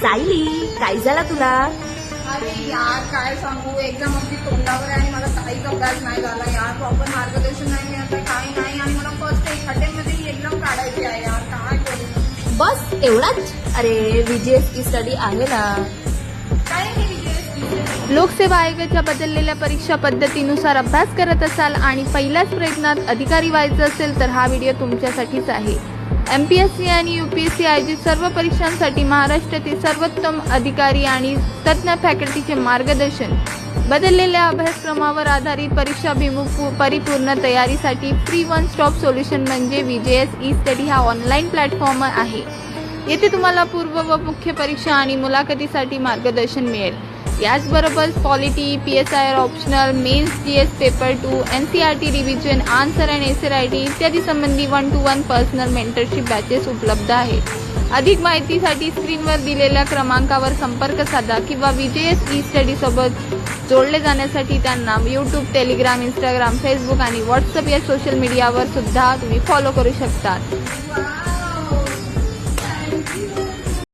सायली काय झाला तुला? अरे यार काय सांगू? एकदम अगदी तोंडावर आहे आणि मला काहीच अभ्यास नाही झाला. यार प्रॉपर मार्गदर्शन नाही मिळत काही नाही. आणि मला फर्स्ट एक हॉटेलमध्ये एकदम काढायची आहे यार. काय करू बस एवढाच? अरे व्हीजीएस स्टडी आहे ना. काय हे लोकसेवा आयोगाच्या बदललेल्या परीक्षा पद्धतीनुसार अभ्यास करत असाल आणि पहिल्याच प्रयत्नात अधिकारी व्हायचं असेल तर हा व्हिडिओ तुमच्यासाठीच आहे. एम पी एस सी आणि यू पी एस सी आयोजित सर्व परीक्षांसाठी महाराष्ट्रातील सर्वोत्तम अधिकारी आणि तज्ज्ञ फॅकल्टीचे मार्गदर्शन बदललेल्या अभ्यासक्रमावर आधारित परीक्षाभिमुख परिपूर्ण तयारीसाठी फ्री वन स्टॉप सोल्युशन म्हणजे विजेएस ई स्टडी हा ऑनलाईन प्लॅटफॉर्म आहे. येथे तुम्हाला पूर्व व मुख्य परीक्षा आणि मुलाखतीसाठी मार्गदर्शन मिळेल. याचबरोबर polity P S I R optional mains G S paper two N C R T revision answer and S I T इत्यादी संबंधी one to one personal mentorship batches उपलब्ध आहेत. अधिक माहितीसाठी स्क्रीनवर दिलेल्या क्रमांकावर संपर्क साधा किंवा विजेएस ई स्टडी सोबत जोडले जाण्यासाठी त्यांना यूट्यूब टेलिग्राम इंस्टाग्राम फेसबुक आणि व्हॉट्सअप या सोशल मीडियावर सुद्धा तुम्ही फॉलो करू शकता